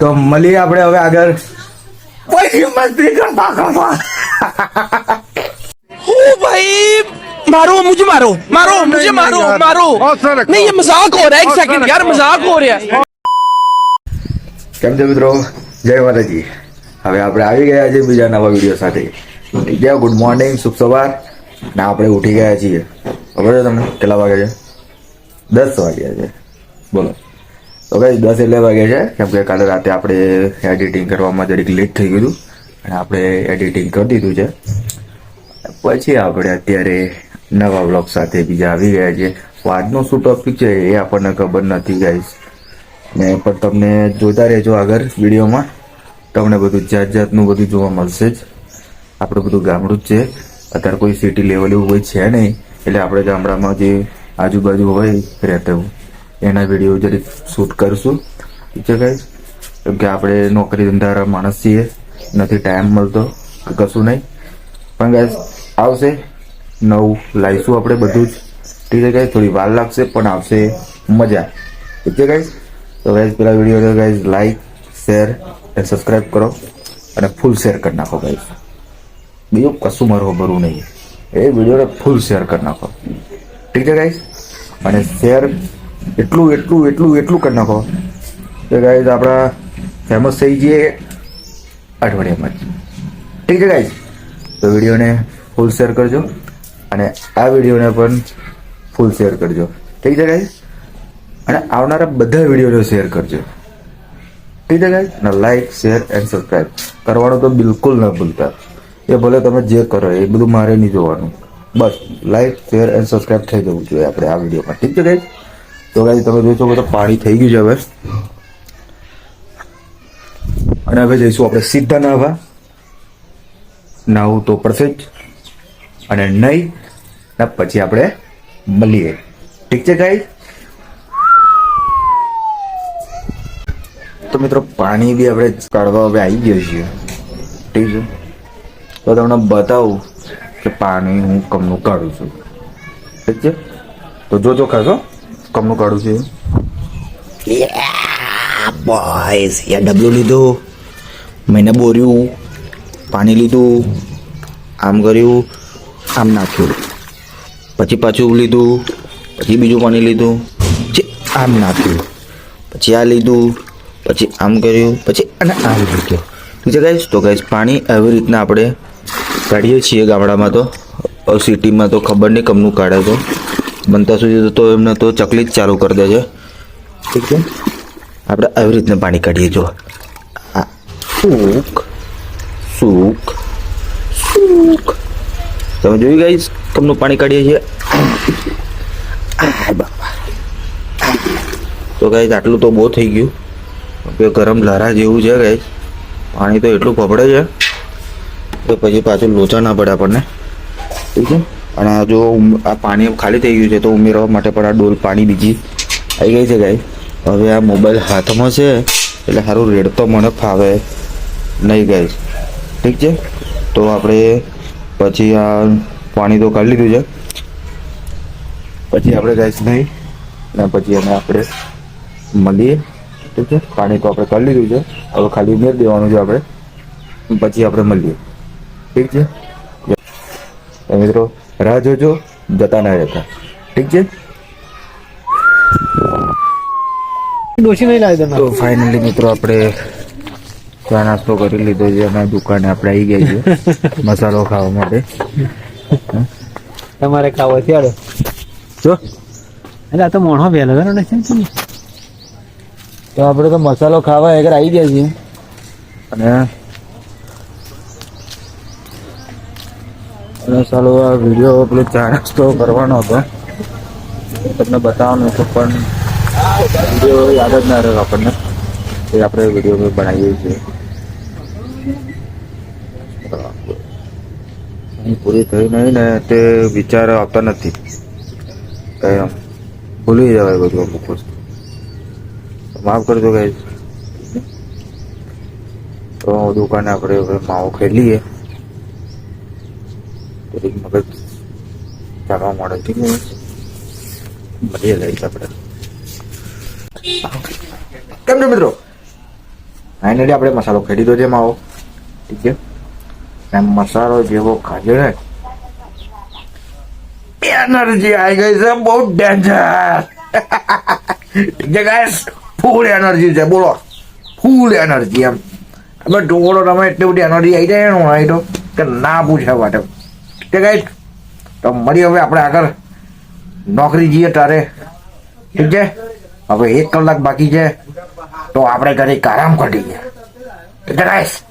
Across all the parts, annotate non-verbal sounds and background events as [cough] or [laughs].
તો મળીએ આપણે હવે આગળ કોઈ મસ્તી કરતા કરતા ओ भाई मारो मुझे मारो मारो मुझे मारो मारो नहीं ये मजाक हो रहा है एक सेकंड यार मजाक हो रहा है કેમ છે મિત્રો જય માતાજી હવે આપણે આવી ગયા છે બીજા નવા વિડીયો સાથે જય ગુડ મોર્નિંગ શુભ સવાર ના આપણે ઉઠી ગયા છીએ ખબર છે તમને કેટલા વાગે છે દસ વાગ્યા છે બોલો તો કઈ દસ એટલે વાગે છે. કેમ કે કાલે રાતે આપણે એડિટિંગ કરવામાં જરીક લેટ થઈ ગયું અને આપણે એડિટિંગ કરી દીધું છે. પછી આપણે અત્યારે નવા બ્લોગ સાથે બીજા આવી ગયા છે આજનો શું ટોપિક છે એ આપણને ખબર નથી, ગાઈસ. ને પણ તમને જોતા રહેજો આગળ વિડીયોમાં. તમને બધું જાત જાતનું બધું જોવા મળશે જ. આપણું બધું ગામડું જ છે. અત્યારે કોઈ સિટી લેવલ એવું કોઈ છે નહીં. એટલે આપણે ગામડામાં જે આજુબાજુ હોય રહેતા એના વીડિયો જરીક શૂટ કરશું. ઠીક છે ગાઈઝ કેમ કે આપણે નોકરી ધંધારા માણસ છીએ. નથી ટાઈમ મળતો, કશું નહીં. પણ ગાઈઝ આવશે. નવું લાવીશું આપણે બધું જ. ઠીક છે ગાઈઝ થોડી વાર લાગશે, પણ આવશે મજા. ઠીક છે ગાઈઝ તો ગાઈઝ પેલા video guys like share and subscribe કરો. અને ફૂલ શેર કરી નાખો ગાઈસ બીજું કશું મારું ખબરવું નહીં. એ વિડીયોને ફૂલ શેર કરી નાખો. ઠીક છે ગાઈસ અને શેર એટલું એટલું એટલું એટલું કરી નાખો. કે ગાઈઝ આપણા ફેમસ થઈ જઈએ અઠવાડિયામાં. જ ઠીક છે ગાઈઝ તો વિડીયોને ફૂલ શેર કરજો અને આ વિડીયોને પણ ફૂલ શેર કરજો. ઠીક છે ગાઈઝ અને આવનારા બધા વિડીયોને શેર કરજો. ઠીક છે ગાઈઝ અને લાઈક શેર એન્ડ સબસ્ક્રાઈબ કરવાનું તો બિલકુલ ન ભૂલતા. એ ભલે તમે જે કરો, એ બધું મારે નહીં જોવાનું. બસ લાઈક શેર એન્ડ સબસ્ક્રાઇબ થઈ જવું જોઈએ આપણે આ વિડીયોમાં. ઠીક છે ગાઈસ તો ગાઈસ તમે જોઈ તો પાણી થઈ ગયું છે હવે. અને હવે જઈશું આપણે સીધા નાહવા નાહવું તો પડશે જ અને નહીં, ને, પછી આપણે મળીએ ઠીક છે ગાઈ તો મિત્રો, પાણી બી આપણે કાઢવા હવે આવી ગયો છીએ. ઠીક છે? તો તમને બતાવું કે પાણી હું કમનું કાઢું છું. ઠીક છે? તો જોજો ખાસો. કમનું કાઢું છે. બોયસ યા ડબલું લીધું. મેને બોર્યું. પાણી લીધું. આમ કર્યું. આમ નાખ્યું. પછી પાછું લીધું. પછી બીજું પાણી લીધું. પછી આમ નાખ્યું. પછી આ લીધું. પછી આમ કર્યું. પછી અને આમ લીધું ઠીક છે ગાઈશ તો ગાઈશ પાણી આવી રીતના આપણે કાઢીએ છીએ ગામડામાં તો. સિટીમાં તો ખબર નહીં કમનું કાઢે તો. બનતા સુધી તો એમને તો ચકલી જ ચાલુ કરી દે છે. ઠીક છે. આપણે આવી રીતના પાણી કાઢીએ જો. સૂક સૂક સૂક. તમે જોયું ગાઈશ કમનું પાણી કાઢીએ છીએ? તો ગાઈસ આટલું તો બહુ થઈ ગયું. કે ગરમ લારા જેવું છે ગાઈસ પાણી તો એટલું ફફડે છે તો પછી પાછું લોચા ના પડે આપણને. ઠીક છે. અને જો આ પાણી ખાલી થઈ ગયું છે તો ઉમેરવા માટે પણ આ ડોલ પાણી બીજી આવી ગઈ છે ગાઈ હવે આ મોબાઈલ હાથમાં છે, એટલે સારું રેડ તો મને ફાવે નહીં ગાઈસ ઠીક છે? તો આપણે પછી આ પાણી તો કાઢી લીધું છે. પછી આપણે ગાઈશ નહીં, ને પછી એને આપણે મળીએ ઠીક છે? પાણી તો આપણે કાઢી લીધું છે. હવે ખાલી ઉમેરી દેવાનું છે આપણે. પછી આપણે મળીએ ઠીક છે? મિત્રો રાહ જોજો જતા ના રહેતા. ઠીક છે? ડોસી નહીં લાવી દેના તો ફાઇનલી મિત્રો આપણે ચા નાસ્તો કરી લીધો છે અને દુકાને આપણે આવી ગયા છીએ [laughs] મસાલો ખાવા માટે. તમારે ખાવો છે જો. એટલે આ તો મોણો વહેલો છે ને? તો આપણે તો મસાલો ખાવા એક આવી ગયા છીએ. અને અને ચાલો આ વીડિયો પેલો ચા નાસ્તો કરવાનો હતો. તમને બતાવવાનો હતો, પણ વીડિયો યાદ જ ના રહ્યો આપણને. એ આપણે વીડિયો બનાવીએ છીએ. પૂરી થઈ નહીં ને તે વિચાર આવતા નથી. કઈ ભૂલી જવાય બધું અમુક વસ્તુ. માફ કરજો કઈ તો દુકાને આપણે માવો ખાઈ થોડીક મગજ જાગવા મળે છે. મળીએ ગાઈસ આપણે. કેમ છો મિત્રો? ફાઇનલી આપણે મસાલો ખેડી દો છે માવો. ઠીક છે? એમ મસાલો જેવો ખાજો ને એનર્જી આવી ગઈ છે, બહુ ડેન્જર ઠીક છે ગાઈસ ફૂલ એનર્જી છે, બોલો. ફૂલ એનર્જી એમ. હવે ઢોકળો તમે એટલી બધી એનર્જી આવી જાય ને આવી તો, કે ના પૂછે માટે ઠીક ગાઈડ તો મળી હવે આપણે આગળ. નોકરી જઈએ તારે. ઠીક છે? હવે એક કલાક બાકી છે. તો આપણે ઘરે આરામ કરી છે ગાઈસ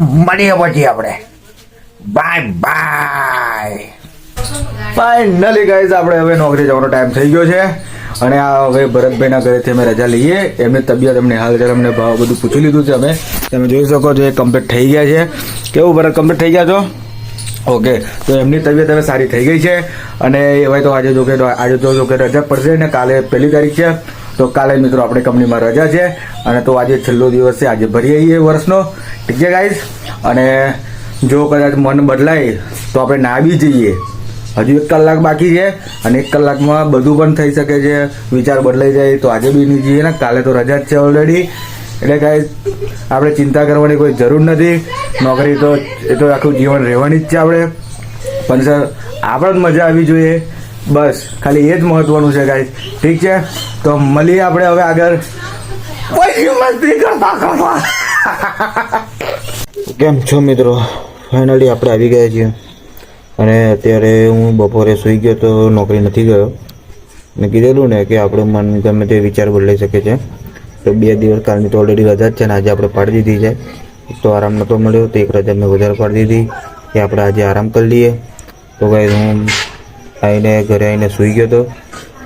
મળીએ પછી આપણે. બાય બાય ફાઇનલી ગાઈઝ આપણે હવે નોકરી જવાનો ટાઈમ થઈ ગયો છે. અને આ હવે ભરતભાઈના ઘરેથી અમે રજા લઈએ. એમની તબિયત, એમને હાલ જરા અમને ભાવ બધું પૂછી લીધું છે અમે. તમે જોઈ શકો છો, એ કમ્પ્લીટ થઈ ગયા છે. કેવું ભરત કમ્પ્લીટ થઈ ગયા છો? ઓકે, તો એમની તબિયત હવે સારી થઈ ગઈ છે. અને હવે તો આજે જો આજે તો કે રજા પડશે ને કાલે પહેલી તારીખ છે. તો કાલે મિત્રો આપણે કંપનીમાં રજા છે. અને તો આજે છેલ્લો દિવસ છે, આજે ભરી આવીએ વર્ષનો. ઠીક છે ગાઈઝ અને જો કદાચ મન બદલાય, તો આપણે ના બી જઈએ. હજુ એક કલાક બાકી છે અને એક કલાકમાં બધું પણ થઈ શકે છે. વિચાર બદલાઈ જાય, તો આજે બી નહીં જઈએ ને, કાલે તો રજા જ છે ઓલરેડી એટલે કાંઈ આપણે ચિંતા કરવાની કોઈ જરૂર નથી. નોકરી તો એ તો આખું જીવન રહેવાની જ છે આપણે. પણ સર આપણે જ મજા આવી જોઈએ. બસ ખાલી એ જ મહત્વનું છે કાંઈ ઠીક છે? તો મળીએ આપણે હવે આગળ. મસ્તી કરતા કરવા કેમ છો મિત્રો? ફાઇનલી આપણે આવી ગયા છીએ. અને અત્યારે હું બપોરે સૂઈ ગયો તો નોકરી નથી ગયો. મેં કીધેલું ને કે આપણું મન ગમે તે વિચાર બદલાઈ શકે છે. તો બે દિવસ કાલની તો ઓલરેડી રજા જ છે ને આજે આપણે પાડી દીધી છે. એક તો આરામ નહોતો મળ્યો, તો એક રજા મેં વધારે પાડી દીધી કે આપણે આજે આરામ કરી લઈએ. તો ભાઈ હું આવીને ઘરે આવીને સૂઈ ગયો હતો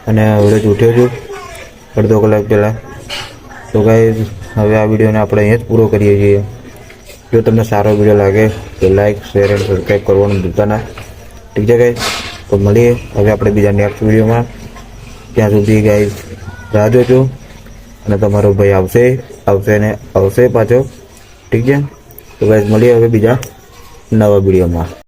અને હવે જ ઉઠ્યો છું અડધો કલાક પહેલાં. તો ગાઈ હવે આ વિડીયોને આપણે અહીંયા જ પૂરો કરીએ છીએ. જો તમને સારો વીડિયો લાગે તો લાઈક શેર અને સબસ્ક્રાઈબ કરવાનું ભૂલતા ના. ઠીક છે ગાઈ તો મળીએ હવે આપણે બીજા નેક્સ્ટ વિડીયોમાં. ત્યાં સુધી ગાઈ રાહ જોજો. અને તમારો ભાઈ આવશે આવશે ને આવશે પાછો. ઠીક છે? તો ગાઈઝ મળીએ હવે બીજા નવા વિડીયોમાં.